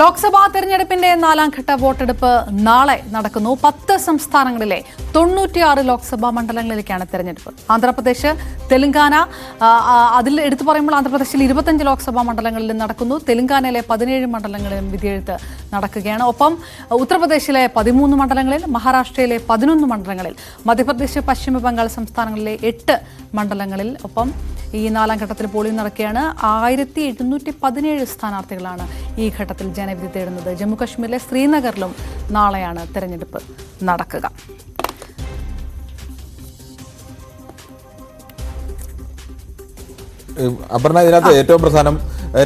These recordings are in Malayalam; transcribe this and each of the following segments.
ലോക്സഭാ തെരഞ്ഞെടുപ്പിന്റെ നാലാം ഘട്ട വോട്ടെടുപ്പ് നാളെ നടക്കുന്നു. പത്ത് സംസ്ഥാനങ്ങളിലെ തൊണ്ണൂറ്റിയാറ് ലോക്സഭാ മണ്ഡലങ്ങളിലേക്കാണ് തെരഞ്ഞെടുപ്പ്. ആന്ധ്രാപ്രദേശ് തെലങ്കാന അതിൽ എടുത്തു പറയുമ്പോൾ ആന്ധ്രാപ്രദേശിൽ ഇരുപത്തഞ്ച് ലോക്സഭാ മണ്ഡലങ്ങളിൽ നടക്കുന്നു. തെലങ്കാനയിലെ പതിനേഴ് മണ്ഡലങ്ങളിലും വിധിയെഴുത്ത് നടക്കുകയാണ്. ഒപ്പം ഉത്തർപ്രദേശിലെ പതിമൂന്ന് മണ്ഡലങ്ങളിൽ മഹാരാഷ്ട്രയിലെ പതിനൊന്ന് മണ്ഡലങ്ങളിൽ മധ്യപ്രദേശ് പശ്ചിമ ബംഗാൾ സംസ്ഥാനങ്ങളിലെ എട്ട് മണ്ഡലങ്ങളിൽ ഒപ്പം ഈ നാലാം ഘട്ടത്തിൽ പോളിംഗ് നടക്കുകയാണ്. ആയിരത്തി എഴുന്നൂറ്റി പതിനേഴ് സ്ഥാനാർത്ഥികളാണ് ഈ ഘട്ടത്തിൽ ജനവിധി തേടുന്നത് ജമ്മു കശ്മീരിലെ ശ്രീനഗറിലും നാളെയാണ് തെരഞ്ഞെടുപ്പ് നടക്കുക. അപർണ ഇതിനകത്ത് ഏറ്റവും പ്രധാനം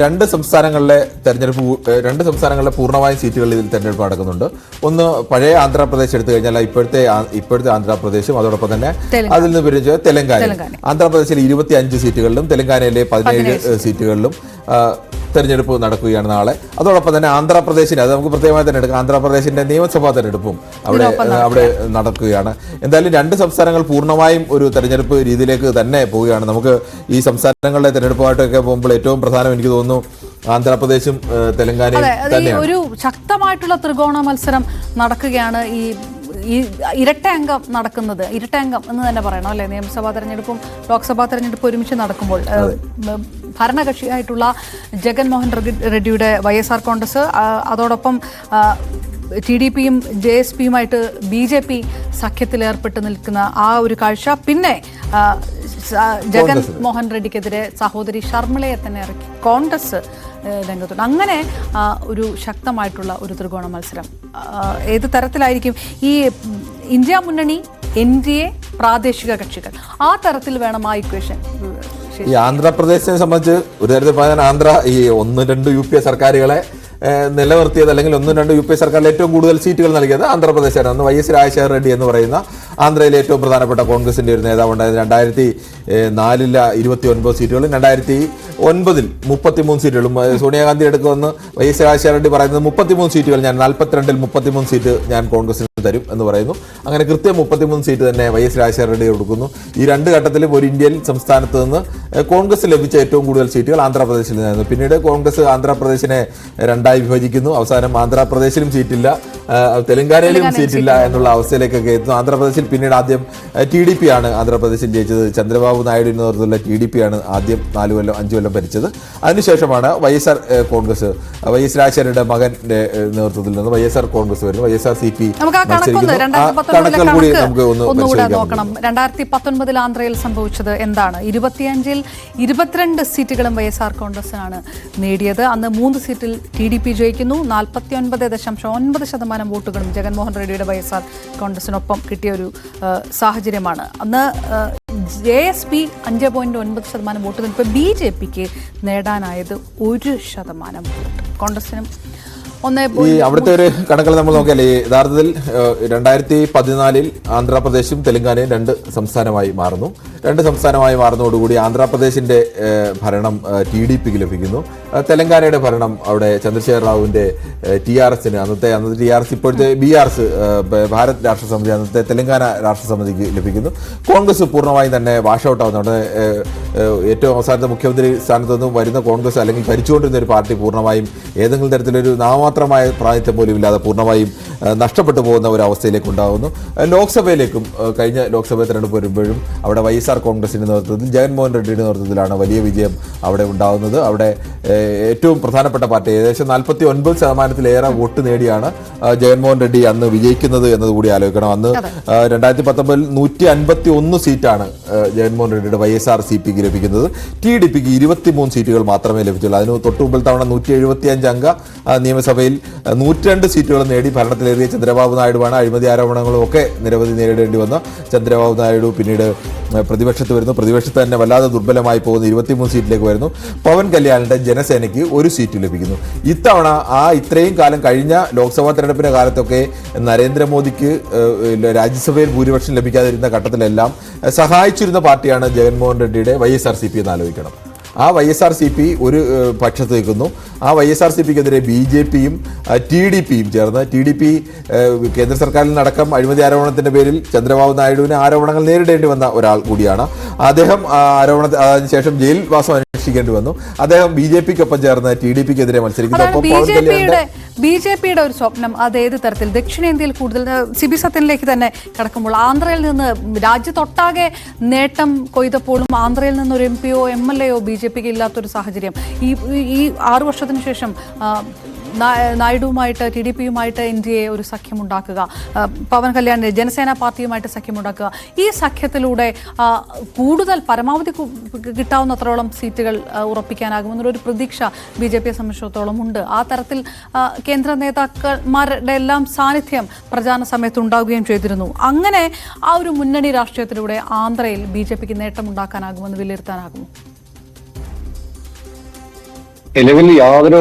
രണ്ട് സംസ്ഥാനങ്ങളിലെ തെരഞ്ഞെടുപ്പ് രണ്ട് സംസ്ഥാനങ്ങളിലെ പൂർണമായും സീറ്റുകളിൽ ഇതിൽ തെരഞ്ഞെടുപ്പ് നടക്കുന്നുണ്ട്. ഒന്ന് പഴയ ആന്ധ്രാപ്രദേശ് എടുത്തു കഴിഞ്ഞാൽ ഇപ്പോഴത്തെ ഇപ്പോഴത്തെ ആന്ധ്രാപ്രദേശും അതോടൊപ്പം തന്നെ അതിൽ നിന്ന് പിരിച്ച് തെലങ്കാന. ആന്ധ്രാപ്രദേശിലെ ഇരുപത്തി അഞ്ച് സീറ്റുകളിലും തെലങ്കാനയിലെ പതിനേഴ് സീറ്റുകളിലും തെരഞ്ഞെടുപ്പ് നടക്കുകയാണ് നാളെ. അതോടൊപ്പം തന്നെ ആന്ധ്രാപ്രദേശിന് അത് നമുക്ക് പ്രത്യേകമായി തന്നെ എടുക്കാം. ആന്ധ്രാപ്രദേശിന്റെ നിയമസഭാ തെരഞ്ഞെടുപ്പും അവിടെ അവിടെ നടക്കുകയാണ്. എന്തായാലും രണ്ട് സംസ്ഥാനങ്ങൾ പൂർണമായും ഒരു തെരഞ്ഞെടുപ്പ് രീതിയിലേക്ക് തന്നെ പോവുകയാണ്. നമുക്ക് ഈ സംസ്ഥാനങ്ങളിലെ തെരഞ്ഞെടുപ്പുമായിട്ടൊക്കെ പോകുമ്പോൾ ഏറ്റവും പ്രധാനം എനിക്ക് തോന്നുന്നു ആന്ധ്രാപ്രദേശും തെലങ്കാനയും ഒരു ശക്തമായിട്ടുള്ള ത്രികോണ മത്സരം നടക്കുകയാണ് ഈ ഈ ഇരട്ട അംഗം നടക്കുന്നത്. ഇരട്ട അംഗം എന്ന് തന്നെ പറയണം അല്ലെ? നിയമസഭാ തെരഞ്ഞെടുപ്പും ലോക്സഭാ തെരഞ്ഞെടുപ്പും ഒരുമിച്ച് നടക്കുമ്പോൾ ഭരണകക്ഷിയായിട്ടുള്ള ജഗൻമോഹൻ റെഡ്ഡി- റെഡ്ഡിയുടെ വൈ എസ് ആർ കോൺഗ്രസ് അതോടൊപ്പം ടി ഡി പിയും ജെ എസ് പിയുമായിട്ട് ബി ജെ പി സഖ്യത്തിൽ ഏർപ്പെട്ട് നിൽക്കുന്ന ആ ഒരു കാഴ്ച. പിന്നെ ജഗൻ മോഹൻ റെഡ്ഡിക്കെതിരെ സഹോദരി ശർമ്മളയെ തന്നെ ഇറക്കി. കോൺഗ്രസ് രംഗത്തുണ്ട്. അങ്ങനെ ഒരു ശക്തമായിട്ടുള്ള ഒരു ത്രികോണ മത്സരം ഏത് തരത്തിലായിരിക്കും? ഈ ഇന്ത്യ മുന്നണി എൻ ഡി എ പ്രാദേശിക കക്ഷികൾ ആ തരത്തിൽ വേണം ആ ഇക്വേഷൻ ഈ ആന്ധ്രാപ്രദേശിനെ സംബന്ധിച്ച് ഒരു തരത്തിൽ പറഞ്ഞാൽ ആന്ധ്ര ഈ ഒന്ന് രണ്ട് യു പി എ സർക്കാരുകളെ നിലനിർത്തിയത് അല്ലെങ്കിൽ ഒന്നും രണ്ടും യു പി സർക്കാരിൽ ഏറ്റവും കൂടുതൽ സീറ്റുകൾ നൽകിയത് ആന്ധ്രാപ്രദേശാണ് അന്ന് വൈ എസ് രാജശേഖർ റെഡ്ഡി എന്ന് പറയുന്ന ആന്ധ്രയിലെ ഏറ്റവും പ്രധാനപ്പെട്ട കോൺഗ്രസിന്റെ ഒരു നേതാവ് ഉണ്ടായിരുന്നു രണ്ടായിരത്തി നാലില ഇരുപത്തി ഒൻപത് സീറ്റുകളും രണ്ടായിരത്തി ഒൻപതിൽ മുപ്പത്തിമൂന്ന് സീറ്റുകളും. സോണിയാഗാന്ധി എടുക്കുമെന്ന് വൈ എസ് രാജശേഖർ റെഡ്ഡി പറയുന്നത് മുപ്പത്തിമൂന്ന് സീറ്റുകൾ ഞാൻ നാൽപ്പത്തിരണ്ടിൽ മുപ്പത്തിമൂന്ന് സീറ്റ് ഞാൻ കോൺഗ്രസിന് തരും എന്ന് പറയുന്നു. അങ്ങനെ കൃത്യം മുപ്പത്തിമൂന്ന് സീറ്റ് തന്നെ വൈ എസ് രാജശേഖര റെഡ്ഡി കൊടുക്കുന്നു. ഈ രണ്ട് ഘട്ടത്തിലും ഒരു ഇന്ത്യൻ സംസ്ഥാനത്ത് നിന്ന് കോൺഗ്രസ് ലഭിച്ച ഏറ്റവും കൂടുതൽ സീറ്റുകൾ ആന്ധ്രാപ്രദേശിൽ നിന്നായിരുന്നു. പിന്നീട് കോൺഗ്രസ് ആന്ധ്രാപ്രദേശിനെ രണ്ടായി വിഭജിക്കുന്നു. അവസാനം ആന്ധ്രാപ്രദേശിലും സീറ്റില്ല. തെലങ്കാനയിലും സീറ്റില്ല എന്നുള്ള അവസ്ഥയിലേക്കൊക്കെ എത്തുന്നു. ആന്ധ്രാപ്രദേശിൽ പിന്നീട് ആദ്യം ടി ഡി പി ആണ് ആന്ധ്രാപ്രദേശിൽ ജയിച്ചത്. ചന്ദ്രബാബു നായിഡു നേതൃത്വത്തിലുള്ള ടി ഡി പി ആണ് ആദ്യം നാല് കൊല്ലം അഞ്ച് കൊല്ലം ഭരിച്ചത്. അതിനുശേഷമാണ് Y S R Congress Y S രാജശേഖരയുടെ മകന്റെ നേതൃത്വത്തിൽ നിന്ന് വൈ എസ് ആർ കോൺഗ്രസ് വരുന്നു. Y S R C P കണക്കുകൾ കൂടി നമുക്ക് ഒന്ന് നോക്കണം. രണ്ടായിരത്തി പത്തൊൻപതിൽ ആന്ധ്രയിൽ സംഭവിച്ചത് എന്താണ്? ഇരുപത്തിയഞ്ചിൽ ഇരുപത്തിരണ്ട് സീറ്റുകളും വൈ എസ് ആർ കോൺഗ്രസിനാണ് നേടിയത്. അന്ന് മൂന്ന് സീറ്റിൽ ടി ഡി പി ജയിക്കുന്നു. നാൽപ്പത്തി ഒൻപത് ദശാംശം ഒൻപത് ശതമാനം വോട്ടുകളും ജഗൻമോഹൻ റെഡ്ഡിയുടെ വൈ എസ് ആർ കോൺഗ്രസിനൊപ്പം കിട്ടിയ ഒരു സാഹചര്യമാണ്. അന്ന് ജെ എസ് പി അഞ്ച് പോയിന്റ് ഒൻപത് ശതമാനം വോട്ടുകൾ ഇപ്പോൾ ബി ജെ പിക്ക് നേടാനായത് ഒരു ശതമാനം വോട്ട്. കോൺഗ്രസിനും ഈ അവിടുത്തെ ഒരു കണക്കുകൾ നമ്മൾ നോക്കിയാലേ ഈ യഥാർത്ഥത്തിൽ രണ്ടായിരത്തി പതിനാലിൽ ആന്ധ്രാപ്രദേശും തെലങ്കാനയും രണ്ട് സംസ്ഥാനമായി മാറുന്നു. രണ്ട് സംസ്ഥാനമായി മാറുന്നതോടുകൂടി ആന്ധ്രാപ്രദേശിന്റെ ഭരണം ടി ഡി പിക്ക് ലഭിക്കുന്നു. തെലങ്കാനയുടെ ഭരണം അവിടെ ചന്ദ്രശേഖർ റാവുവിന്റെ ടി ആർ എസിന് അന്നത്തെ അന്നത്തെ ടി ആർ എസ് ഇപ്പോഴത്തെ B R S Bharat Rashtra Samithi അന്നത്തെ തെലങ്കാന രാഷ്ട്ര സമിതിക്ക് ലഭിക്കുന്നു. കോൺഗ്രസ് പൂർണമായും തന്നെ വാഷ് ഔട്ട് ആവുന്നുണ്ട് ഏറ്റവും അവസാനത്തെ മുഖ്യമന്ത്രി സ്ഥാനത്ത് നിന്നും വരുന്ന കോൺഗ്രസ് അല്ലെങ്കിൽ ഭരിച്ചുകൊണ്ടിരുന്ന ഒരു പാർട്ടി പൂർണമായും ഏതെങ്കിലും തരത്തിലൊരു നാമമാത്രമായ പ്രായത്തെ പോലും ഇല്ലാതെ പൂർണമായും നഷ്ടപ്പെട്ടു പോകുന്ന ഒരു അവസ്ഥയിലേക്ക് ഉണ്ടാകുന്നു ലോക്സഭയിലേക്കും കഴിഞ്ഞ ലോക്സഭ തെരഞ്ഞെടുപ്പ് വരുമ്പോഴും അവിടെ വൈ എസ് ആർ കോൺഗ്രസിന്റെ നേതൃത്വത്തിൽ ജഗൻമോഹൻ റെഡ്ഡിയുടെ നേതൃത്വത്തിലാണ് വലിയ വിജയം അവിടെ ഉണ്ടാകുന്നത് അവിടെ ഏറ്റവും പ്രധാനപ്പെട്ട പാർട്ടി ഏകദേശം നാൽപ്പത്തി ഒൻപത് ശതമാനത്തിലേറെ വോട്ട് നേടിയാണ് ജഗൻമോഹൻ റെഡ്ഡി അന്ന് വിജയിക്കുന്നത് എന്നതുകൂടി ആലോചിക്കണം. അന്ന് രണ്ടായിരത്തി പത്തൊമ്പതിൽ നൂറ്റി അൻപത്തി ഒന്ന് സീറ്റാണ് ജഗൻമോഹൻ റെഡ്ഡിയുടെ വൈ എസ് ആർ സി പിക്ക് ലഭിക്കുന്നത്. ടി ഡി പിക്ക് ഇരുപത്തിമൂന്ന് സീറ്റുകൾ മാത്രമേ ലഭിച്ചുള്ളൂ. അതിന് തൊട്ടു മുമ്പിൽ തവണ നൂറ്റി എഴുപത്തി അഞ്ച് അംഗ നിയമസഭയിൽ നൂറ്റിരണ്ട് സീറ്റുകൾ നേടി ഭരണത്തിലേറിയ ചന്ദ്രബാബു നായിഡുവാണ്. അഴിമതി ആരോപണങ്ങളും ഒക്കെ നിരവധി നേരിടേണ്ടി വന്ന. ചന്ദ്രബാബു നായിഡു പിന്നീട് പ്രതിപക്ഷത്ത് വരുന്നു. പ്രതിപക്ഷത്ത് തന്നെ വല്ലാതെ ദുർബലമായി പോകുന്ന. ഇരുപത്തിമൂന്ന് സീറ്റിലേക്ക് വരുന്നു. പവൻ കല്യാണിന്റെ ജനസേനയ്ക്ക് ഒരു സീറ്റ് ലഭിക്കുന്നു. ഇത്തവണ ആ ഇത്രയും കാലം കഴിഞ്ഞ ലോക്സഭാ തെരഞ്ഞെടുപ്പിന്റെ കാലത്തൊക്കെ നരേന്ദ്രമോദിക്ക് രാജ്യസഭയിൽ ഭൂരിപക്ഷം ലഭിക്കാതിരുന്ന ഘട്ടത്തിലെല്ലാം സഹായിച്ചിരുന്ന പാർട്ടിയാണ് Jaganmohan റെഡ്ഡിയുടെ Y S R C P എന്ന് ആലോചിക്കണം. ആ Y S R C P ഒരു പക്ഷത്ത് നിൽക്കുന്നു ആ വൈ എസ് ആർ സി പിക്കെതിരെ ബി ജെ പിയും ടി ഡി പിയും ചേർന്ന് ടി ഡി പി കേന്ദ്ര സർക്കാരിൽ നടക്കം അഴിമതി ആരോപണത്തിന്റെ പേരിൽ ചന്ദ്രബാബു നായിഡുവിന് ആരോപണങ്ങൾ നേരിടേണ്ടി വന്ന ഒരാൾ കൂടിയാണ്. അദ്ദേഹം ആരോപണ അതിനുശേഷം ജയിൽ വാസം അനുഷ്ഠിക്കേണ്ടി വന്നു. അദ്ദേഹം ബി ജെ പിക്കൊപ്പം ചേർന്ന് ടി ഡി പിക്കെതിരെ മത്സരിക്കുന്നു. ബി ജെ പിയുടെ ഒരു സ്വപ്നം. അത് ഏത് തരത്തിൽ? ദക്ഷിണേന്ത്യയിൽ കൂടുതൽ സിബി സത്യനിലേക്ക് തന്നെ കടക്കുമ്പോൾ ആന്ധ്രയിൽ നിന്ന് രാജ്യത്തൊട്ടാകെ നേട്ടം കൊയ്തപ്പോഴും ആന്ധ്രയിൽ നിന്ന് ഒരു എം പിയോ എം എൽ എയോ ബി ജെ പിക്ക് ഇല്ലാത്തൊരു സാഹചര്യം. ഈ ഈ ആറു വർഷത്തിന് ശേഷം നായിഡുവുമായിട്ട് ടി ഡി പിയുമായിട്ട് എൻ ഡി എ ഒരു സഖ്യമുണ്ടാക്കുക പവൻ കല്യാണിന്റെ ജനസേന പാർട്ടിയുമായിട്ട് സഖ്യമുണ്ടാക്കുക ഈ സഖ്യത്തിലൂടെ കൂടുതൽ പരമാവധി കിട്ടാവുന്നത്രോളം സീറ്റുകൾ ഉറപ്പിക്കാനാകുമെന്നൊരു പ്രതീക്ഷ ബി ജെ പിയെ സംബന്ധിച്ചിടത്തോളം ഉണ്ട്. ആ തരത്തിൽ കേന്ദ്ര നേതാക്കന്മാരുടെ എല്ലാം സാന്നിധ്യം പ്രചാരണ സമയത്ത് ഉണ്ടാവുകയും ചെയ്തിരുന്നു. അങ്ങനെ ആ ഒരു മുന്നണി രാഷ്ട്രീയത്തിലൂടെ ആന്ധ്രയിൽ ബി ജെ പിക്ക് നേട്ടമുണ്ടാക്കാനാകുമെന്ന് വിലയിരുത്താനാകുമോ? നിലവിൽ യാതൊരു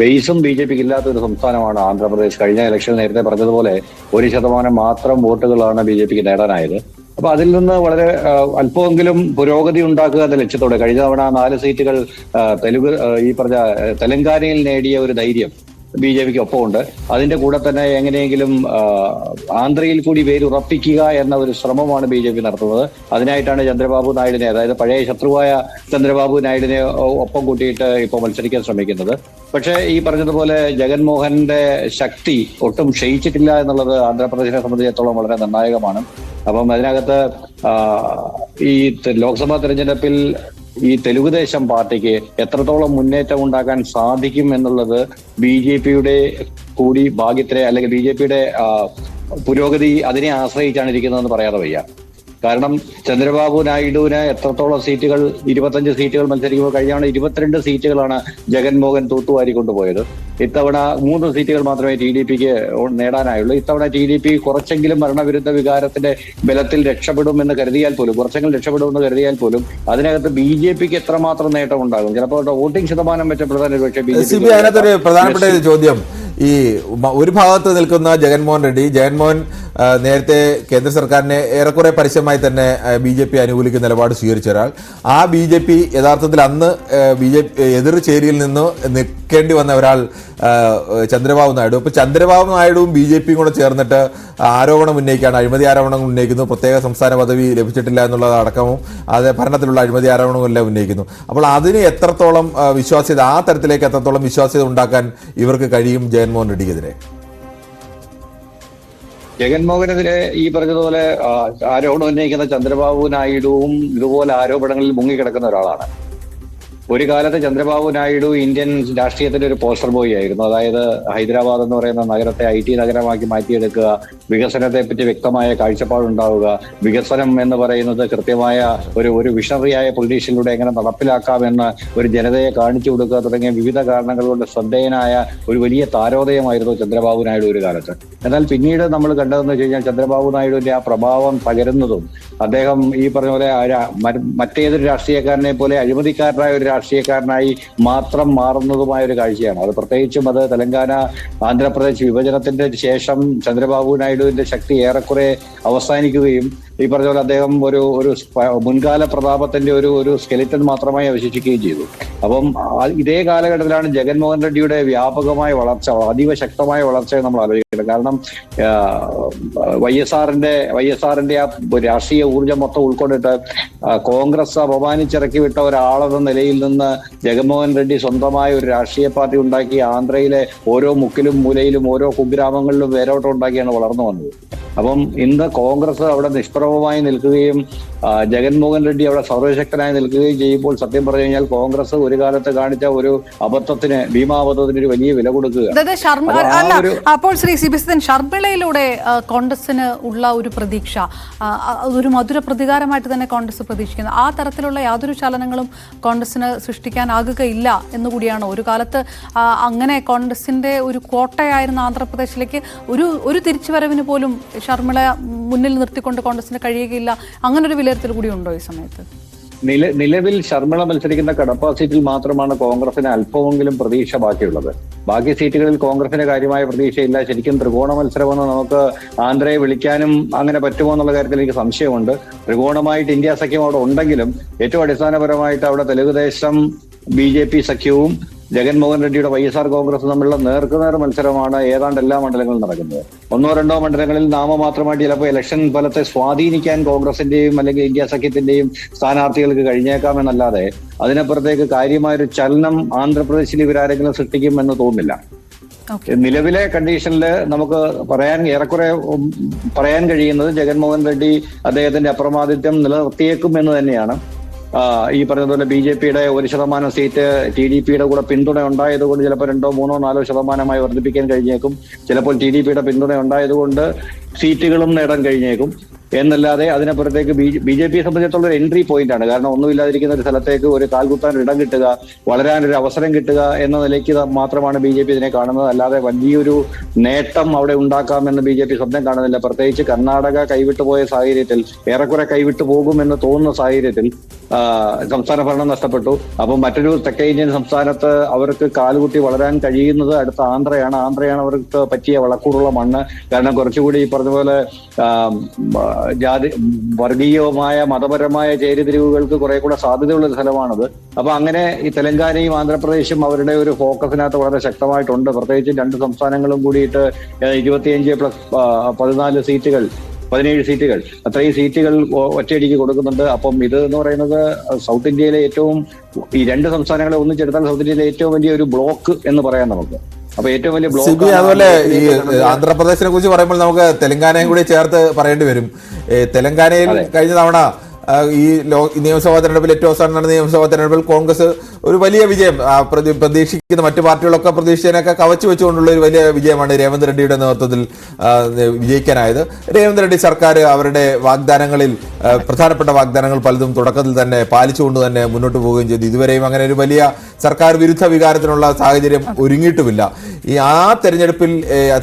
ബേസും ബി ജെ പിക്ക് ഇല്ലാത്ത ഒരു സംസ്ഥാനമാണ് ആന്ധ്രാപ്രദേശ്. കഴിഞ്ഞ ഇലക്ഷൻ നേരത്തെ പറഞ്ഞതുപോലെ ഒരു ശതമാനം മാത്രം വോട്ടുകളാണ് ബി ജെ പിക്ക് നേടാനായത്. അപ്പൊ അതിൽ നിന്ന് വളരെ അല്പമെങ്കിലും പുരോഗതി ഉണ്ടാക്കുക എന്ന ലക്ഷ്യത്തോടെ കഴിഞ്ഞ തവണ നാല് സീറ്റുകൾ തെലുങ്ക് ഈ പറഞ്ഞ തെലങ്കാനയിൽ നേടിയ ഒരു ധൈര്യം ബി ജെ പിക്ക് ഒപ്പമുണ്ട്. അതിന്റെ കൂടെ തന്നെ എങ്ങനെയെങ്കിലും ആന്ധ്രയിൽ കൂടി വേരുറപ്പിക്കുക എന്ന ഒരു ശ്രമമാണ് ബി ജെ പി നടത്തുന്നത്. അതിനായിട്ടാണ് ചന്ദ്രബാബു നായിഡിനെ അതായത് പഴയ ശത്രുവായ ചന്ദ്രബാബു നായിഡിനെ ഒപ്പം കൂട്ടിയിട്ട് ഇപ്പോൾ മത്സരിക്കാൻ ശ്രമിക്കുന്നത്. പക്ഷേ ഈ പറഞ്ഞതുപോലെ ജഗൻമോഹന്റെ ശക്തി ഒട്ടും ക്ഷയിച്ചിട്ടില്ല എന്നുള്ളത് ആന്ധ്രാപ്രദേശിനെ സംബന്ധിച്ചിടത്തോളം വളരെ നിർണായകമാണ്. അപ്പം അതിനകത്ത് ഈ ലോക്സഭാ തെരഞ്ഞെടുപ്പിൽ ഈ തെലുഗുദേശം പാർട്ടിക്ക് എത്രത്തോളം മുന്നേറ്റം ഉണ്ടാക്കാൻ സാധിക്കും എന്നുള്ളത് ബി ജെ പിയുടെ കൂടി ഭാഗ്യത്തിലെ അല്ലെങ്കിൽ ബി ജെ പിയുടെ പുരോഗതി അതിനെ ആശ്രയിച്ചാണ് ഇരിക്കുന്നതെന്ന് പറയാതെ വയ്യ. കാരണം ചന്ദ്രബാബു നായിഡുവിന് എത്രത്തോളം സീറ്റുകൾ ഇരുപത്തഞ്ച് സീറ്റുകൾ മത്സരിക്കുമ്പോൾ കഴിഞ്ഞ തവണ ഇരുപത്തിരണ്ട് സീറ്റുകളാണ് ജഗൻമോഹൻ തൂത്തുവാരി കൊണ്ടുപോയത്. ഇത്തവണ മൂന്ന് സീറ്റുകൾ മാത്രമേ ടി ഡി പിക്ക് നേടാനായുള്ളൂ. ഇത്തവണ ടി ഡി പി കുറച്ചെങ്കിലും ഭരണവിരുദ്ധ വികാരത്തിന്റെ ബലത്തിൽ രക്ഷപ്പെടുമെന്ന് കരുതിയാൽ പോലും കുറച്ചെങ്കിലും രക്ഷപ്പെടുമെന്ന് കരുതിയാൽ പോലും അതിനകത്ത് ബി ജെ പിക്ക് എത്രമാത്രം നേട്ടം ഉണ്ടാകും ചിലപ്പോൾ വോട്ടിംഗ് ശതമാനം മെച്ചപ്പെടുത്താൻ ഒരുപക്ഷെ ബി ജെ ബി അതിനകത്തൊരു പ്രധാനപ്പെട്ട ചോദ്യം. ഈ ഒരു ഭാഗത്ത് നിൽക്കുന്ന ജഗൻമോഹൻ റെഡ്ഡി ജഗൻമോഹൻ നേരത്തെ കേന്ദ്ര സർക്കാരിനെ ഏറെക്കുറെ പരസ്യമായി തന്നെ ബി ജെ പി അനുകൂലിക്കുന്ന നിലപാട് സ്വീകരിച്ച ഒരാൾ. ആ ബി ജെ പി യഥാർത്ഥത്തിൽ അന്ന് ബി ജെ പി എതിർ ചേരിയിൽ നിന്ന് നിൽക്കേണ്ടി വന്ന ഒരാൾ ചന്ദ്രബാബു നായിഡു. അപ്പോൾ ചന്ദ്രബാബു നായിഡുവും ബി ജെ പിയും കൂടെ ചേർന്നിട്ട് ആരോപണം ഉന്നയിക്കുകയാണ്. അഴിമതി ആരോപണം ഉന്നയിക്കുന്നു. പ്രത്യേക സംസ്ഥാന പദവി ലഭിച്ചിട്ടില്ല എന്നുള്ളത് അടക്കവും അത് ഭരണത്തിലുള്ള അഴിമതി ആരോപണങ്ങളെല്ലാം ഉന്നയിക്കുന്നു. അപ്പോൾ അതിന് എത്രത്തോളം വിശ്വാസ്യത ആ തരത്തിലേക്ക് എത്രത്തോളം വിശ്വാസ്യത ഉണ്ടാക്കാൻ ഇവർക്ക് കഴിയും ജഗൻമോഹൻ റെഡ്ഡിക്കെതിരെ ജഗൻമോഹനെതിരെ ഈ പറഞ്ഞതുപോലെ ആരോപണം ഉന്നയിക്കുന്ന ചന്ദ്രബാബു നായിഡുവും ഇതുപോലെ ആരോപണങ്ങളിൽ മുങ്ങിക്കിടക്കുന്ന ഒരാളാണ്. ഒരു കാലത്ത് ചന്ദ്രബാബു നായിഡു ഇന്ത്യൻ രാഷ്ട്രീയത്തിന്റെ ഒരു പോസ്റ്റർ ബോയ് ആയിരുന്നു. അതായത് ഹൈദരാബാദ് എന്ന് പറയുന്ന നഗരത്തെ ഐ ടി നഗരമാക്കി മാറ്റിയെടുക്കുക വികസനത്തെ പറ്റി വ്യക്തമായ കാഴ്ചപ്പാടുണ്ടാവുക വികസനം എന്ന് പറയുന്നത് കൃത്യമായ ഒരു ഒരു വിഷണറിയായ പൊളിറ്റീഷ്യനിലൂടെ എങ്ങനെ നടപ്പിലാക്കാമെന്ന് ഒരു ജനതയെ കാണിച്ചു കൊടുക്കുക തുടങ്ങിയ വിവിധ കാരണങ്ങൾ കൊണ്ട് ശ്രദ്ധേയനായ ഒരു വലിയ താരോദയമായിരുന്നു ചന്ദ്രബാബു നായിഡു ഒരു കാലത്ത്. എന്നാൽ പിന്നീട് നമ്മൾ കണ്ടതെന്ന് വെച്ച് കഴിഞ്ഞാൽ ചന്ദ്രബാബു നായിഡുവിന്റെ ആ പ്രഭാവം പകരുന്നതും അദ്ദേഹം ഈ പറഞ്ഞ പോലെ മറ്റേതൊരു രാഷ്ട്രീയക്കാരനെ പോലെ അഴിമതിക്കാരനായ ഒരു രാഷ്ട്രീയക്കാരനായി മാത്രം മാറുന്നതുമായ ഒരു കാഴ്ചയാണ്. അത് പ്രത്യേകിച്ചും അത് തെലങ്കാന ആന്ധ്രാപ്രദേശ് വിഭജനത്തിന്റെ ശേഷം ചന്ദ്രബാബു നായിഡുവിന്റെ ശക്തി ഏറെക്കുറെ അവസാനിക്കുകയും ഈ പറഞ്ഞ പോലെ അദ്ദേഹം ഒരു ഒരു മുൻകാല പ്രതാപത്തിന്റെ ഒരു ഒരു സ്കെലിറ്റൻ മാത്രമായി അവശേഷിക്കുകയും ചെയ്തു. അപ്പം ഇതേ കാലഘട്ടത്തിലാണ് ജഗൻമോഹൻ റെഡ്ഡിയുടെ വ്യാപകമായ വളർച്ച അതീവ ശക്തമായ വളർച്ചയെ നമ്മൾ ആലോചിക്കുന്നത് കാരണം വൈ എസ് ആറിന്റെ വൈ എസ് ആറിന്റെ ആ രാഷ്ട്രീയ ഊർജം മൊത്തം ഉൾക്കൊണ്ടിട്ട് കോൺഗ്രസ് അപമാനിച്ചിറക്കി വിട്ട ഒരാളെന്ന നിലയിൽ നിന്ന് ജഗൻമോഹൻ റെഡ്ഡി സ്വന്തമായ ഒരു രാഷ്ട്രീയ പാർട്ടി ഉണ്ടാക്കി ആന്ധ്രയിലെ ഓരോ മുക്കിലും മൂലയിലും ഓരോ കുഗ്രാമങ്ങളിലും വേരോട്ടം ഉണ്ടാക്കിയാണ് വളർന്നു വന്നത്. അപ്പം ഇന്ന് കോൺഗ്രസ് അവിടെ നിഷ്പ്രഭമായി നിൽക്കുകയും ജഗൻമോഹൻ റെഡ്ഡി അവിടെ സർവശക്തനായി നിൽക്കുകയും ചെയ്യുമ്പോൾ സത്യം പറഞ്ഞു കഴിഞ്ഞാൽ കോൺഗ്രസ് ഒരു കാലത്ത് കാണിച്ച ഒരു അബദ്ധത്തിന് ഭീമാബദ്ധത്തിന് ഒരു വലിയ വില കൊടുക്കുക അപ്പോൾ ശ്രീ സിബിസ്തൻ ശർമ്മിളയിലൂടെ കോൺഗ്രസിന് ഉള്ള ഒരു പ്രതീക്ഷ ഒരു മധുര പ്രതികാരമായിട്ട് തന്നെ കോൺഗ്രസ് പ്രതീക്ഷിക്കുന്നത് ആ തരത്തിലുള്ള യാതൊരു ചലനങ്ങളും കോൺഗ്രസിന് സൃഷ്ടിക്കാനാകുകയില്ല എന്നുകൂടിയാണ്. ഒരു കാലത്ത് അങ്ങനെ കോൺഗ്രസിന്റെ ഒരു കോട്ടയായിരുന്ന ആന്ധ്രാപ്രദേശിലേക്ക് ഒരു ഒരു തിരിച്ചുവരവിന് പോലും ശർമ്മിള മുന്നിൽ നിർത്തിക്കൊണ്ട് കോൺഗ്രസിന് കഴിയുകയില്ല. അങ്ങനൊരു ഒരു വിലയിരുത്തൽ കൂടി ഉണ്ടോ ഈ സമയത്ത്? നില നിലവിൽ ശർമ്മിള മത്സരിക്കുന്ന കടപ്പ സീറ്റിൽ മാത്രമാണ് കോൺഗ്രസിന് അല്പമെങ്കിലും പ്രതീക്ഷ ബാക്കിയുള്ളത്. ബാക്കി സീറ്റുകളിൽ കോൺഗ്രസിന് കാര്യമായ പ്രതീക്ഷയില്ല. ശരിക്കും ത്രികോണ മത്സരമെന്ന് നമുക്ക് ആന്ധ്രയെ വിളിക്കാനും അങ്ങനെ പറ്റുമോ എന്നുള്ള കാര്യത്തിൽ എനിക്ക് സംശയമുണ്ട്. ത്രികോണമായിട്ട് ഇന്ത്യ സഖ്യം അവിടെ ഉണ്ടെങ്കിലും ഏറ്റവും അടിസ്ഥാനപരമായിട്ട് അവിടെ തെലുഗുദേശം ബി ജെ പി സഖ്യവും ജഗൻമോഹൻ റെഡ്ഡിയുടെ വൈ എസ് ആർ കോൺഗ്രസ് തമ്മിലുള്ള നേർക്കുനേർ മത്സരമാണ് ഏതാണ്ട് എല്ലാ മണ്ഡലങ്ങളിലും നടക്കുന്നത്. ഒന്നോ രണ്ടോ മണ്ഡലങ്ങളിൽ നാമമാത്രമായിട്ട് ചിലപ്പോൾ ഇലക്ഷൻ ഫലത്തെ സ്വാധീനിക്കാൻ കോൺഗ്രസിന്റെയും അല്ലെങ്കിൽ ഇന്ത്യ സഖ്യത്തിന്റെയും സ്ഥാനാർത്ഥികൾക്ക് കഴിഞ്ഞേക്കാമെന്നല്ലാതെ അതിനപ്പുറത്തേക്ക് കാര്യമായൊരു ചലനം ആന്ധ്രാപ്രദേശിൽ ഇവരാരെങ്കിലും സൃഷ്ടിക്കുമെന്ന് തോന്നുന്നില്ല. ഓക്കെ. നിലവിലെ കണ്ടീഷനിൽ നമുക്ക് പറയാൻ ഏറെക്കുറെ പറയാൻ കഴിയുന്നത് ജഗൻമോഹൻ റെഡ്ഡി അദ്ദേഹത്തിന്റെ അപ്രമാദിത്യം നിലനിർത്തിയേക്കും എന്ന് തന്നെയാണ്. ഈ പറഞ്ഞതുപോലെ ബി ജെ പിയുടെ ഒരു ശതമാനം സീറ്റ് ടി ഡി പിയുടെ കൂടെ പിന്തുണ ഉണ്ടായതുകൊണ്ട് ചിലപ്പോൾ രണ്ടോ മൂന്നോ നാലോ ശതമാനമായി വർദ്ധിപ്പിക്കാൻ കഴിഞ്ഞേക്കും. ചിലപ്പോൾ ടി ഡി പിയുടെ പിന്തുണ ഉണ്ടായതുകൊണ്ട് സീറ്റുകളും നേടാൻ കഴിഞ്ഞേക്കും. എന്നല്ലാതെ അതിനപ്പുറത്തേക്ക് ബി ജെ പിയെ സംബന്ധിച്ചിടത്തോളം ഒരു എൻട്രി പോയിന്റ് ആണ്. കാരണം ഒന്നുമില്ലാതിരിക്കുന്ന ഒരു സ്ഥലത്തേക്ക് ഒരു കാൽകുത്താൻ ഇടം കിട്ടുക വളരാനൊരു അവസരം കിട്ടുക എന്ന നിലയ്ക്ക് മാത്രമാണ് ബി ജെ പി ഇതിനെ കാണുന്നത്. അല്ലാതെ വലിയൊരു നേട്ടം അവിടെ ഉണ്ടാക്കാമെന്ന് ബി ജെ പി സ്വപ്നം കാണുന്നില്ല. പ്രത്യേകിച്ച് കർണാടക കൈവിട്ടു പോയ സാഹചര്യത്തിൽ ഏറെക്കുറെ കൈവിട്ടു പോകുമെന്ന് തോന്നുന്ന സാഹചര്യത്തിൽ സംസ്ഥാന ഭരണം നഷ്ടപ്പെട്ടു. അപ്പം മറ്റൊരു തെക്കേ ഇന്ത്യൻ സംസ്ഥാനത്ത് അവർക്ക് കാലുകുട്ടി വളരാൻ കഴിയുന്നത് അടുത്ത ആന്ധ്രയാണ്. ആന്ധ്രയാണ് അവർക്ക് പറ്റിയ വളക്കൂറുള്ള മണ്ണ്. കാരണം കുറച്ചുകൂടി ഈ പറഞ്ഞ പോലെ ജാതി വർഗീയവുമായ മതപരമായ ചേരിതിരിവുകൾക്ക് കുറെ കൂടെ സാധ്യതയുള്ള സ്ഥലമാണത്. അപ്പൊ അങ്ങനെ ഈ തെലങ്കാനയും ആന്ധ്രാപ്രദേശും അവരുടെ ഒരു ഫോക്കസിനകത്ത് വളരെ ശക്തമായിട്ടുണ്ട്. പ്രത്യേകിച്ച് രണ്ട് സംസ്ഥാനങ്ങളും കൂടിയിട്ട് ഇരുപത്തിയഞ്ച് പ്ലസ് പതിനാല് സീറ്റുകൾ പതിനേഴ് സീറ്റുകൾ അത്രയും സീറ്റുകൾ ഒറ്റയടിക്ക് കൊടുക്കുന്നുണ്ട്. അപ്പം ഇത് എന്ന് പറയുന്നത് സൗത്ത് ഇന്ത്യയിലെ ഏറ്റവും ഈ രണ്ട് സംസ്ഥാനങ്ങളെ ഒന്നിച്ചെടുത്താൽ സൗത്ത് ഇന്ത്യയിലെ ഏറ്റവും വലിയ ഒരു ബ്ലോക്ക് എന്ന് പറയാം നമുക്ക്. അപ്പൊ ഏറ്റവും വലിയ ബ്ലോക്ക് അതുപോലെ ഈ ആന്ധ്രാപ്രദേശിനെ കുറിച്ച് പറയുമ്പോൾ നമുക്ക് തെലങ്കാനയും കൂടി ചേർത്ത് പറയേണ്ടി വരും. തെലങ്കാനയിൽ കഴിഞ്ഞ തവണ ഈ ലോ നിയമസഭാ തെരഞ്ഞെടുപ്പിൽ ഏറ്റവും അവസാനം നടന്ന നിയമസഭാ തെരഞ്ഞെടുപ്പിൽ കോൺഗ്രസ് ഒരു വലിയ വിജയം പ്രതീക്ഷിക്കുന്ന മറ്റു പാർട്ടികളൊക്കെ പ്രതീക്ഷിച്ചതിനൊക്കെ കവച്ചു വെച്ചുകൊണ്ടുള്ള ഒരു വലിയ വിജയമാണ് രേവന്ത് റെഡ്ഡിയുടെ നേതൃത്വത്തിൽ വിജയിക്കാനായത്. രേവന്ത് റെഡ്ഡി സർക്കാർ അവരുടെ വാഗ്ദാനങ്ങളിൽ പ്രധാനപ്പെട്ട വാഗ്ദാനങ്ങൾ പലതും തുടക്കത്തിൽ തന്നെ പാലിച്ചുകൊണ്ട് തന്നെ മുന്നോട്ട് പോവുകയും ചെയ്തു. ഇതുവരെയും അങ്ങനെ ഒരു വലിയ സർക്കാർ വിരുദ്ധ വികാരത്തിനുള്ള സാഹചര്യം ഒരുങ്ങിയിട്ടുമില്ല. ഈ ആ തെരഞ്ഞെടുപ്പിൽ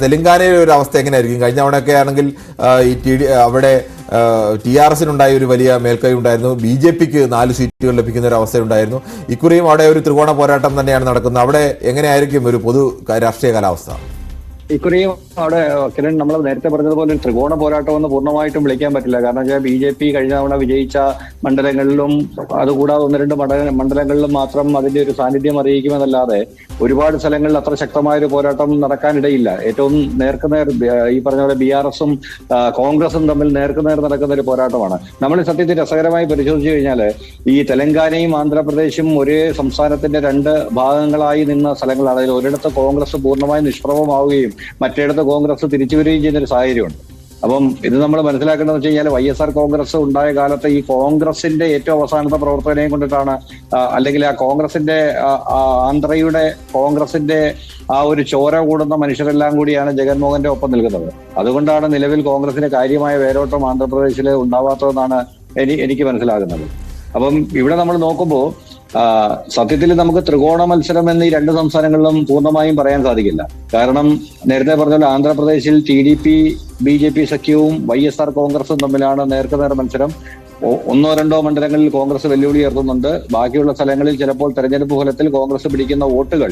തെലങ്കാനയിലെ ഒരു അവസ്ഥ എങ്ങനെയായിരിക്കും? കഴിഞ്ഞ തവണയൊക്കെ ആണെങ്കിൽ ഈ ടി അവിടെ ടി ആർ എസിനുണ്ടായ ഒരു വലിയ മേൽക്കൈ ഉണ്ടായിരുന്നു ബി ജെ പിക്ക് നാല് സീറ്റുകൾ ലഭിക്കുന്ന ഒരു അവസ്ഥയുണ്ടായിരുന്നു. ഇക്കുറിയും അവിടെ ഒരു ത്രികോണ പോരാട്ടം തന്നെയാണ് നടക്കുന്നത്. അവിടെ എങ്ങനെയായിരിക്കും ഒരു പൊതു രാഷ്ട്രീയ കാലാവസ്ഥ? ഇക്കുറിയും അവിടെ കിരൺ നമ്മൾ നേരത്തെ പറഞ്ഞതുപോലെ ഒരു ത്രികോണ പോരാട്ടം ഒന്ന് പൂർണമായിട്ടും വിളിക്കാൻ പറ്റില്ല. കാരണം വെച്ചാൽ ബി ജെ പി കഴിഞ്ഞ തവണ വിജയിച്ച മണ്ഡലങ്ങളിലും അതുകൂടാതെ ഒന്ന് രണ്ട് മണ്ഡല മണ്ഡലങ്ങളിലും മാത്രം അതിന്റെ ഒരു സാന്നിധ്യം അറിയിക്കുമെന്നല്ലാതെ ഒരുപാട് സ്ഥലങ്ങളിൽ അത്ര ശക്തമായ ഒരു പോരാട്ടം നടക്കാനിടയില്ല. ഏറ്റവും നേർക്കുനേർ ഈ പറഞ്ഞ പോലെ ബി ആർ എസും കോൺഗ്രസും തമ്മിൽ നേർക്കുനേർ നടക്കുന്ന ഒരു പോരാട്ടമാണ്. നമ്മൾ സത്യത്തിൽ രസകരമായി പരിശോധിച്ചു കഴിഞ്ഞാൽ ഈ തെലങ്കാനയും ആന്ധ്രാപ്രദേശും ഒരേ സംസ്ഥാനത്തിന്റെ രണ്ട് ഭാഗങ്ങളായി നിന്ന സ്ഥലങ്ങളാണ്. അതിൽ ഒരിടത്ത് കോൺഗ്രസ് പൂർണമായും നിഷ്പ്രഭമാവുകയും മറ്റേടത്ത് കോൺഗ്രസ് തിരിച്ചു വരികയും ചെയ്യുന്ന ഒരു സാഹചര്യമുണ്ട്. അപ്പം ഇത് നമ്മൾ മനസ്സിലാക്കേണ്ടത് വെച്ച് കഴിഞ്ഞാൽ വൈ എസ് ആർ കോൺഗ്രസ് ഉണ്ടായ കാലത്ത് ഈ കോൺഗ്രസിന്റെ ഏറ്റവും അവസാനത്തെ പ്രവർത്തനയും കൊണ്ടിട്ടാണ് അല്ലെങ്കിൽ ആ കോൺഗ്രസിന്റെ ആന്ധ്രയുടെ കോൺഗ്രസിന്റെ ആ ഒരു ചോര കൂടുന്ന മനുഷ്യരെല്ലാം കൂടിയാണ് ജഗൻമോഹന്റെ ഒപ്പം നിൽക്കുന്നത്. അതുകൊണ്ടാണ് നിലവിൽ കോൺഗ്രസിന് കാര്യമായ വേരോട്ടം ആന്ധ്രാപ്രദേശിൽ ഉണ്ടാവാത്തതെന്നാണ് എനിക്ക് മനസ്സിലാകുന്നത്. അപ്പം ഇവിടെ നമ്മൾ നോക്കുമ്പോൾ സത്യത്തിൽ നമുക്ക് ത്രികോണ മത്സരം എന്ന് ഈ രണ്ട് സംസ്ഥാനങ്ങളിലും പൂർണമായും പറയാൻ സാധിക്കില്ല. കാരണം നേരത്തെ പറഞ്ഞ പോലെ ആന്ധ്രാപ്രദേശിൽ T D P B J P സഖ്യവും വൈ എസ് ആർ കോൺഗ്രസും തമ്മിലാണ് നേർക്കുനേർ മത്സരം. ഒന്നോ രണ്ടോ മണ്ഡലങ്ങളിൽ കോൺഗ്രസ് വെല്ലുവിളി ഉയർത്തുന്നുണ്ട്. ബാക്കിയുള്ള സ്ഥലങ്ങളിൽ ചിലപ്പോൾ തെരഞ്ഞെടുപ്പ് ഫലത്തിൽ കോൺഗ്രസ് പിടിക്കുന്ന വോട്ടുകൾ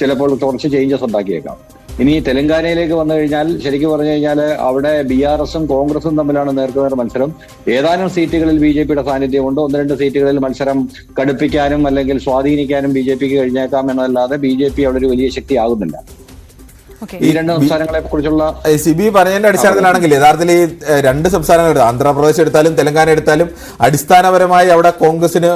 ചിലപ്പോൾ കുറച്ച് ചേഞ്ചസ് ഉണ്ടാക്കിയേക്കാം. ഇനി തെലങ്കാനയിലേക്ക് വന്നു കഴിഞ്ഞാൽ ശരിക്കും പറഞ്ഞു കഴിഞ്ഞാൽ അവിടെ ബി ആർ എസും കോൺഗ്രസും തമ്മിലാണ് നേർക്കുനേർ മത്സരം. ഏതാനും സീറ്റുകളിൽ ബി ജെ പിയുടെ സാന്നിധ്യമുണ്ട്. ഒന്ന് രണ്ട് സീറ്റുകളിൽ മത്സരം കടുപ്പിക്കാനും അല്ലെങ്കിൽ സ്വാധീനിക്കാനും ബി ജെ പിക്ക് കഴിഞ്ഞേക്കാം എന്നല്ലാതെ ബി ജെ പി അവിടെ ഒരു വലിയ ശക്തിയാകുന്നില്ല. ഈ രണ്ട് സംസ്ഥാനങ്ങളെ കുറിച്ചുള്ള സി സിബി പറഞ്ഞതിന്റെ അടിസ്ഥാനത്തിലാണെങ്കിൽ യഥാർത്ഥത്തിൽ ഈ രണ്ട് സംസ്ഥാനങ്ങൾ ആന്ധ്രാപ്രദേശ് എടുത്താലും തെലങ്കാന എടുത്താലും അടിസ്ഥാനപരമായി അവിടെ കോൺഗ്രസിന്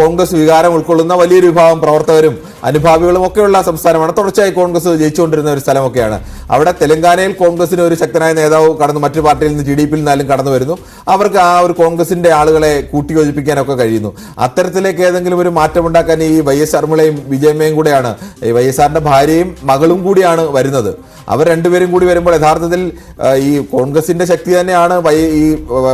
കോൺഗ്രസ് വികാരം ഉൾക്കൊള്ളുന്ന വലിയൊരു വിഭാഗം പ്രവർത്തകരും അനുഭാവികളും ഒക്കെയുള്ള സംസ്ഥാനമാണ്. തുടർച്ചയായി കോൺഗ്രസ് ജയിച്ചുകൊണ്ടിരുന്ന ഒരു സ്ഥലമൊക്കെയാണ്. അവിടെ തെലങ്കാനയിൽ കോൺഗ്രസിന് ഒരു ശക്തനായ നേതാവ് കടന്നു മറ്റു പാർട്ടിയിൽ നിന്ന് ജി ഡി പിയിൽ നിന്നാലും കടന്നു വരുന്നു. അവർക്ക് ആ ഒരു കോൺഗ്രസിന്റെ ആളുകളെ കൂട്ടിയോജിപ്പിക്കാനൊക്കെ കഴിയുന്നു. അത്തരത്തിലേക്ക് ഏതെങ്കിലും ഒരു മാറ്റം ഉണ്ടാക്കാൻ ഈ വൈ എസ് അർമുളയും വിജയമ്മയും കൂടെയാണ്. ഈ വൈ എസ് ആറിന്റെ ഭാര്യയും മകളും കൂടിയാണ് വരുന്നത്. അവർ രണ്ടുപേരും കൂടി വരുമ്പോൾ യഥാർത്ഥത്തിൽ ഈ കോൺഗ്രസിന്റെ ശക്തി തന്നെയാണ് വൈ ഈ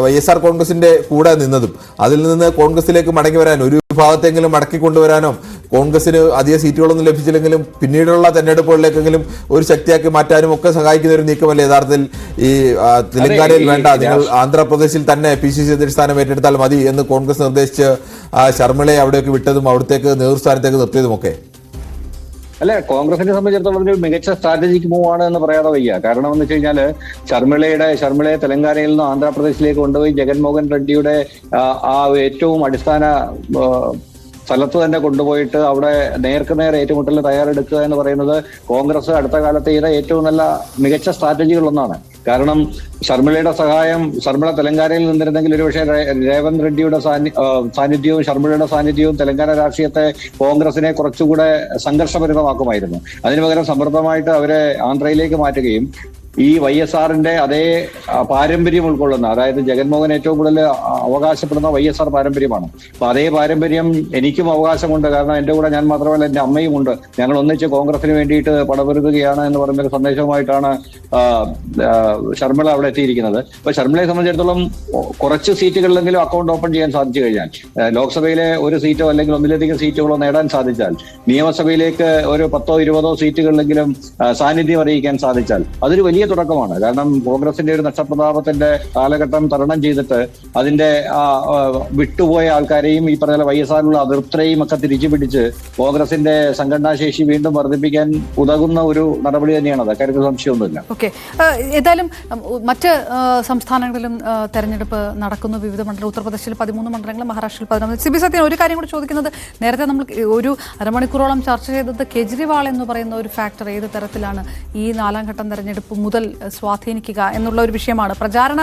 വൈ എസ് ആർ കോൺഗ്രസിന്റെ കൂടെ നിന്നതും. അതിൽ നിന്ന് കോൺഗ്രസിലേക്ക് മടങ്ങി വരാൻ ഒരു വിഭാഗത്തെങ്കിലും മടക്കി കൊണ്ടുവരാനോ കോൺഗ്രസിന് അധിക സീറ്റുകളൊന്നും ലഭിച്ചില്ലെങ്കിലും പിന്നീടുള്ള തെരഞ്ഞെടുപ്പുകളിലേക്കെങ്കിലും ഒരു ശക്തിയാക്കി മാറ്റാനും ഒക്കെ സഹായിക്കുന്ന ഒരു നീക്കമല്ലേ യഥാർത്ഥത്തിൽ ഈ തെലങ്കാനയിൽ വേണ്ട? നിങ്ങൾ ആന്ധ്രാപ്രദേശിൽ തന്നെ പി സി സി അധ്യക്ഷ സ്ഥാനം ഏറ്റെടുത്താൽ മതി എന്ന് കോൺഗ്രസ് നിർദ്ദേശിച്ച് ശർമ്മിളയെ അവിടേക്ക് വിട്ടതും അവിടത്തേക്ക് നേതൃസ്ഥാനത്തേക്ക് നിർത്തിയതും ഒക്കെ അല്ലെ കോൺഗ്രസിനെ സംബന്ധിച്ചിടത്തോളം ഒരു മികച്ച സ്ട്രാറ്റജിക് മൂവ് ആണ് എന്ന് പറയാതെ വയ്യ. കാരണം എന്ന് വെച്ച് കഴിഞ്ഞാൽ ശർമ്മിളയുടെ ശർമ്മിളയെ തെലങ്കാനയിൽ നിന്ന് ആന്ധ്രാപ്രദേശിലേക്ക് കൊണ്ടുപോയി ജഗൻമോഹൻ റെഡ്ഡിയുടെ ആ, ഏറ്റവും അടിസ്ഥാന സ്ഥലത്ത് തന്നെ കൊണ്ടുപോയിട്ട് അവിടെ നേർക്ക് നേർ ഏറ്റുമുട്ടലിന് തയ്യാറെടുക്കുക എന്ന് പറയുന്നത് കോൺഗ്രസ് അടുത്ത കാലത്ത് ചെയ്ത ഏറ്റവും നല്ല മികച്ച സ്ട്രാറ്റജികളൊന്നാണ് കാരണം ശർമ്മിളയുടെ സഹായം ശർമ്മിള തെലങ്കാനയിൽ നിന്നിരുന്നെങ്കിൽ ഒരുപക്ഷെ രേവന്ത് റെഡ്ഡിയുടെ സാന്നിധ്യവും ശർമ്മിളയുടെ സാന്നിധ്യവും തെലങ്കാന രാഷ്ട്രീയത്തെ കോൺഗ്രസിനെ കുറച്ചുകൂടെ സംഘർഷഭരിതമാക്കുമായിരുന്നു. അതിനു പകരം സമൃദ്ധമായിട്ട് അവരെ ആന്ധ്രയിലേക്ക് മാറ്റുകയും ഈ വൈ എസ് ആറിന്റെ അതേ പാരമ്പര്യം ഉൾക്കൊള്ളുന്ന അതായത് ജഗൻമോഹൻ ഏറ്റവും കൂടുതൽ അവകാശപ്പെടുന്ന വൈ എസ് ആർ പാരമ്പര്യമാണ്. അപ്പൊ അതേ പാരമ്പര്യം എനിക്കും അവകാശമുണ്ട്. കാരണം എന്റെ കൂടെ ഞാൻ മാത്രമല്ല എന്റെ അമ്മയും ഉണ്ട്. ഞങ്ങൾ ഒന്നിച്ച് കോൺഗ്രസിന് വേണ്ടിയിട്ട് പടപൊരുതുകയാണ് എന്ന് ഒരു സന്ദേശവുമായിട്ടാണ് ശർമ്മിള അവിടെ എത്തിയിരിക്കുന്നത്. അപ്പൊ ശർമ്മിളയെ സംബന്ധിച്ചിടത്തോളം കുറച്ച് സീറ്റുകളിലെങ്കിലും അക്കൗണ്ട് ഓപ്പൺ ചെയ്യാൻ സാധിച്ചു കഴിഞ്ഞാൽ ലോക്സഭയിലെ ഒരു സീറ്റോ അല്ലെങ്കിൽ ഒന്നിലധികം സീറ്റുകളോ നേടാൻ സാധിച്ചാൽ നിയമസഭയിലേക്ക് ഒരു പത്തോ ഇരുപതോ സീറ്റുകളിലെങ്കിലും സാന്നിധ്യം അറിയിക്കാൻ സാധിച്ചാൽ അതൊരു വലിയ തുടക്കമാണ്. കാരണം കോൺഗ്രസിന്റെ ഒരു നഷ്ടപ്രതാപത്തിന്റെ കാലഘട്ടം തരണം ചെയ്തിട്ട് അതിന്റെ വിട്ടുപോയ ആൾക്കാരെയും ഈ പറഞ്ഞ വൈ എസ് ആറിലുള്ള അതിർത്തരെയും ഒക്കെ തിരിച്ചു പിടിച്ച് കോൺഗ്രസിന്റെ സംഘടനാശേഷി വീണ്ടും വർദ്ധിപ്പിക്കാൻ ഉതകുന്ന ഒരു നടപടി തന്നെയാണ്. അത് കാര്യത്തിൽ സംശയമൊന്നുമില്ല. ഓക്കെ. ഏതായാലും മറ്റ് സംസ്ഥാനങ്ങളിലും തെരഞ്ഞെടുപ്പ് നടക്കുന്നു. വിവിധ മണ്ഡലം ഉത്തർപ്രദേശിൽ പതിമൂന്ന് മണ്ഡലങ്ങൾ മഹാരാഷ്ട്രയിൽ പതിനൊന്ന്. സി ബി സത്യൻ ഒരു കാര്യം കൂടി ചോദിക്കുന്നത് നേരത്തെ നമ്മൾ ഒരു അരമണിക്കൂറോളം ചർച്ച ചെയ്തത് കെജ്രിവാൾ എന്ന് പറയുന്ന ഒരു ഫാക്ടർ ഏത് തരത്തിലാണ് ഈ നാലാം ഘട്ടം തെരഞ്ഞെടുപ്പ് മുതൽ സ്വാധീനിക്കുക എന്നുള്ള ഒരു വിഷയമാണ്. പ്രചാരണ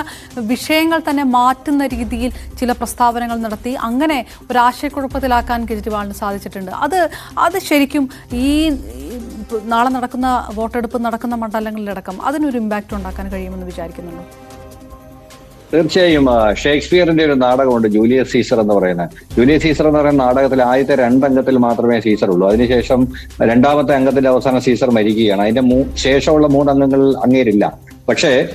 വിഷയങ്ങൾ തന്നെ മാറ്റുന്ന രീതിയിൽ ചില പ്രസ്താവനകൾ നടത്തി അങ്ങനെ ഒരു ആശയക്കുഴപ്പത്തിലാക്കാൻ കെജ്രിവാളിന് സാധിച്ചിട്ടുണ്ട്. അത് അത് ശരിക്കും ഈ നാളെ നടക്കുന്ന വോട്ടെടുപ്പ് നടക്കുന്ന മണ്ഡലങ്ങളിലടക്കം അതിനൊരു ഇമ്പാക്റ്റ് ഉണ്ടാക്കാൻ കഴിയുമെന്ന് വിചാരിക്കുന്നുണ്ടോ? തീർച്ചയായും ഷേക്സ്പിയറിന്റെ ഒരു നാടകമുണ്ട് ജൂലിയസ് സീസർ എന്ന് പറയുന്നത്. ജൂലിയസ് സീസർ എന്ന് പറയുന്ന നാടകത്തിൽ ആദ്യത്തെ രണ്ടംഗത്തിൽ മാത്രമേ സീസർ ഉള്ളൂ അതിനുശേഷം രണ്ടാമത്തെ അംഗത്തിന്റെ അവസാനം സീസർ മരിക്കുകയാണ്. അതിന്റെ ശേഷമുള്ള മൂന്ന് അംഗങ്ങൾ അങ്ങേരില്ല. പക്ഷേ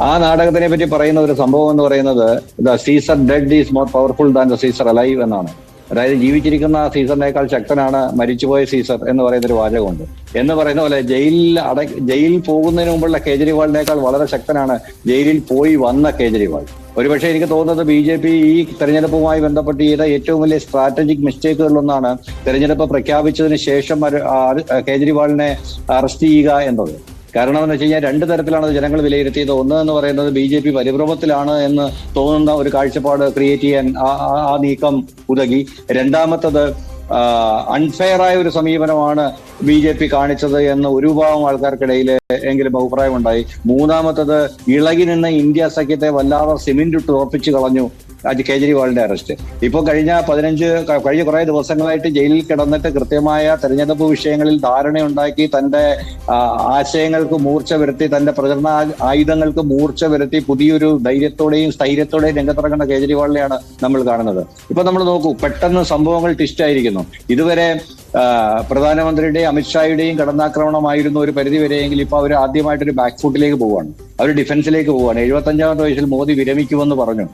ആ നാടകത്തിനെ പറ്റി പറയുന്ന ഒരു സംഭവം എന്ന് പറയുന്നത് the Caesar dead is more powerful than the Caesar alive എന്നാണ്. അതായത് ജീവിച്ചിരിക്കുന്ന സീസറിനേക്കാൾ ശക്തനാണ് മരിച്ചുപോയ സീസർ എന്ന് പറയുന്ന ഒരു വാചകമുണ്ട്. എന്ന് പറയുന്ന പോലെ ജയിലിൽ അട ജയിലിൽ പോകുന്നതിന് മുമ്പുള്ള കേജ്രിവാളിനേക്കാൾ വളരെ ശക്തനാണ് ജയിലിൽ പോയി വന്ന കേജ്രിവാൾ. ഒരുപക്ഷെ എനിക്ക് തോന്നുന്നത് ബി ജെ പി ഈ തെരഞ്ഞെടുപ്പുമായി ബന്ധപ്പെട്ട് ചെയ്ത ഏറ്റവും വലിയ സ്ട്രാറ്റജിക് മിസ്റ്റേക്കുകളിലൊന്നാണ് തെരഞ്ഞെടുപ്പ് പ്രഖ്യാപിച്ചതിന് ശേഷം കേജ്രിവാളിനെ അറസ്റ്റ് ചെയ്യുക എന്നത്. കാരണം എന്ന് വെച്ച് കഴിഞ്ഞാൽ രണ്ട് തരത്തിലാണ് ജനങ്ങൾ വിലയിരുത്തിയത്. ഒന്ന് എന്ന് പറയുന്നത് ബി ജെ പി പരിഭ്രമത്തിലാണ് എന്ന് തോന്നുന്ന ഒരു കാഴ്ചപ്പാട് ക്രിയേറ്റ് ചെയ്യാൻ ആ- നീക്കം ഉതകി. രണ്ടാമത്തത് അൺഫെയറായ ഒരു സമീപനമാണ് ബി ജെ പി കാണിച്ചത് എന്ന് ഒരു വിഭാഗം ആൾക്കാർക്കിടയിൽ എങ്കിലും അഭിപ്രായമുണ്ടായി. മൂന്നാമത്തത് ഇളകി നിന്ന ഇന്ത്യ സഖ്യത്തെ വല്ലാതെ സിമെന്റ് ഉറപ്പിച്ചു കളഞ്ഞു. കേജ്രിവാളിന്റെ അറസ്റ്റ് ഇപ്പൊ കഴിഞ്ഞ പതിനഞ്ച് കഴിഞ്ഞ കുറെ ദിവസങ്ങളായിട്ട് ജയിലിൽ കിടന്നിട്ട് കൃത്യമായ തെരഞ്ഞെടുപ്പ് വിഷയങ്ങളിൽ ധാരണയുണ്ടാക്കി തന്റെ ആശയങ്ങൾക്ക് മൂർച്ച വരുത്തി തന്റെ പ്രചരണ ആയുധങ്ങൾക്ക് മൂർച്ച വരുത്തി പുതിയൊരു ധൈര്യത്തോടെയും സ്ഥൈര്യത്തോടെയും രംഗത്തിറങ്ങുന്ന കേജ്രിവാളിനെയാണ് നമ്മൾ കാണുന്നത്. ഇപ്പൊ നമ്മൾ നോക്കൂ പെട്ടെന്ന് സംഭവങ്ങൾ ട്വിസ്റ്റ് ആയിരിക്കുന്നു. ഇതുവരെ പ്രധാനമന്ത്രിയുടെയും അമിത്ഷായുടെയും കടന്നാക്രമണമായിരുന്നു ഒരു പരിധി വരെയെങ്കിൽ ഇപ്പൊ അവർ ആദ്യമായിട്ട് ഒരു ബാക്ക് ഫുട്ടിലേക്ക് പോവാണ്. അവർ ഡിഫൻസിലേക്ക് പോവാണ്. എഴുപത്തഞ്ചാമത്തെ വയസ്സിൽ മോദി വിരമിക്കുമെന്ന് പറഞ്ഞു.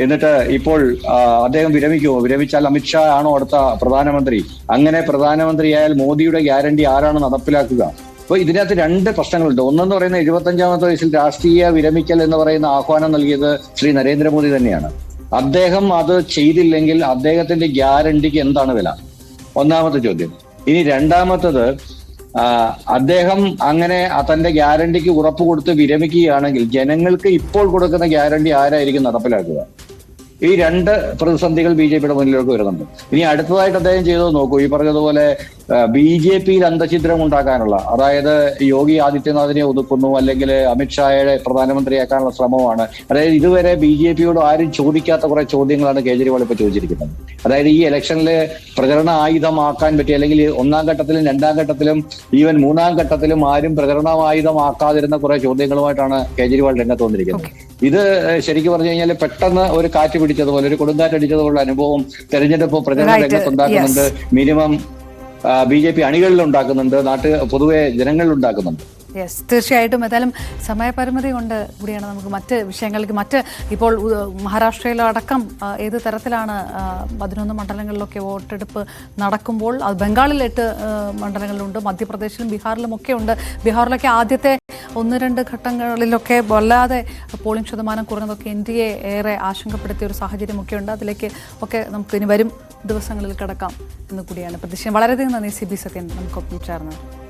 എന്നിട്ട് ഇപ്പോൾ അദ്ദേഹം വിരമിക്കുമോ? വിരമിച്ചാൽ അമിത്ഷാ ആണോ അടുത്ത പ്രധാനമന്ത്രി? അങ്ങനെ പ്രധാനമന്ത്രിയായാൽ മോദിയുടെ ഗ്യാരണ്ടി ആരാണ് നടപ്പിലാക്കുക? അപ്പൊ ഇതിനകത്ത് രണ്ട് പ്രശ്നങ്ങളുണ്ട്. ഒന്നെന്ന് പറയുന്ന എഴുപത്തഞ്ചാമത്തെ വയസ്സിൽ രാഷ്ട്രീയ വിരമിക്കൽ എന്ന് പറയുന്ന ആഹ്വാനം നൽകിയത് ശ്രീ നരേന്ദ്രമോദി തന്നെയാണ്. അദ്ദേഹം അത് ചെയ്തില്ലെങ്കിൽ അദ്ദേഹത്തിന്റെ ഗ്യാരണ്ടിക്ക് എന്താണ് വില? ഒന്നാമത്തെ ചോദ്യം. ഇനി രണ്ടാമത്തത് അദ്ദേഹം അങ്ങനെ തന്റെ ഗ്യാരണ്ടിക്ക് ഉറപ്പ് കൊടുത്ത് വിരമിക്കുകയാണെങ്കിൽ ജനങ്ങൾക്ക് ഇപ്പോൾ കൊടുക്കുന്ന ഗ്യാരണ്ടി ആരായിരിക്കും നടപ്പിലാക്കുക? ഈ രണ്ട് പ്രതിസന്ധികൾ ബി ജെ പിയുടെ മുന്നിലേക്ക് വരുന്നുണ്ട്. ഇനി അടുത്തതായിട്ട് അദ്ദേഹം ചെയ്തത് നോക്കൂ. ഈ പറഞ്ഞതുപോലെ ബി ജെ പിയിൽ അന്തഛിദ്രം ഉണ്ടാക്കാനുള്ള അതായത് യോഗി ആദിത്യനാഥിനെ ഒതുക്കുന്നു അല്ലെങ്കിൽ അമിത്ഷായെ പ്രധാനമന്ത്രിയാക്കാനുള്ള ശ്രമമാണ്. അതായത് ഇതുവരെ ബി ജെ പിയോട് ആരും ചോദിക്കാത്ത കുറെ ചോദ്യങ്ങളാണ് കേജ്രിവാൾ ഇപ്പൊ ചോദിച്ചിരിക്കുന്നത്. അതായത് ഈ ഇലക്ഷനിലെ പ്രചരണ ആയുധമാക്കാൻ പറ്റിയ അല്ലെങ്കിൽ ഒന്നാം ഘട്ടത്തിലും രണ്ടാം ഘട്ടത്തിലും ഈവൻ മൂന്നാം ഘട്ടത്തിലും ആരും പ്രചരണായുധമാക്കാതിരുന്ന കുറെ ചോദ്യങ്ങളുമായിട്ടാണ് കേജ്രിവാൾ രംഗത്ത് വന്നിരിക്കുന്നത്. ഇത് ശരിക്കും പറഞ്ഞു കഴിഞ്ഞാൽ പെട്ടെന്ന് ഒരു കാറ്റ് പിടിച്ചതുപോലെ ഒരു കൊടുങ്കാറ്റടിച്ചതുപോലുള്ള അനുഭവം തെരഞ്ഞെടുപ്പ് പ്രചരണ. രംഗത്ത് ഉണ്ടാക്കുന്നുണ്ട്. മിനിമം ബി ജെ പി അണികളിൽ ഉണ്ടാക്കുന്നുണ്ട്. നാട്ട് പൊതുവെ ജനങ്ങളിൽ ഉണ്ടാക്കുന്നുണ്ട്. യെസ് തീർച്ചയായിട്ടും. ഏതായാലും സമയപരിമിതി കൊണ്ട് കൂടിയാണ് നമുക്ക് മറ്റ് വിഷയങ്ങൾക്ക് മറ്റ് ഇപ്പോൾ മഹാരാഷ്ട്രയിലടക്കം ഏത് തരത്തിലാണ് പതിനൊന്ന് മണ്ഡലങ്ങളിലൊക്കെ വോട്ടെടുപ്പ് നടക്കുമ്പോൾ അത് ബംഗാളിൽ എട്ട് മണ്ഡലങ്ങളിലുണ്ട് മധ്യപ്രദേശിലും ബീഹാറിലും ഒക്കെ ഉണ്ട്. ബീഹാറിലൊക്കെ ആദ്യത്തെ ഒന്ന് രണ്ട് ഘട്ടങ്ങളിലൊക്കെ വല്ലാതെ പോളിംഗ് ശതമാനം കുറഞ്ഞതൊക്കെ എൻ ഡി എ ഏറെ ആശങ്കപ്പെടുത്തിയ ഒരു സാഹചര്യമൊക്കെ ഉണ്ട്. അതിലേക്ക് ഒക്കെ നമുക്ക് ഇനി വരും ദിവസങ്ങളിൽ കിടക്കാം എന്ന് കൂടിയാണ് പ്രതീക്ഷ. വളരെയധികം നന്ദി സി. ബി സത്യൻ നമുക്കൊപ്പം ചേർന്നത്.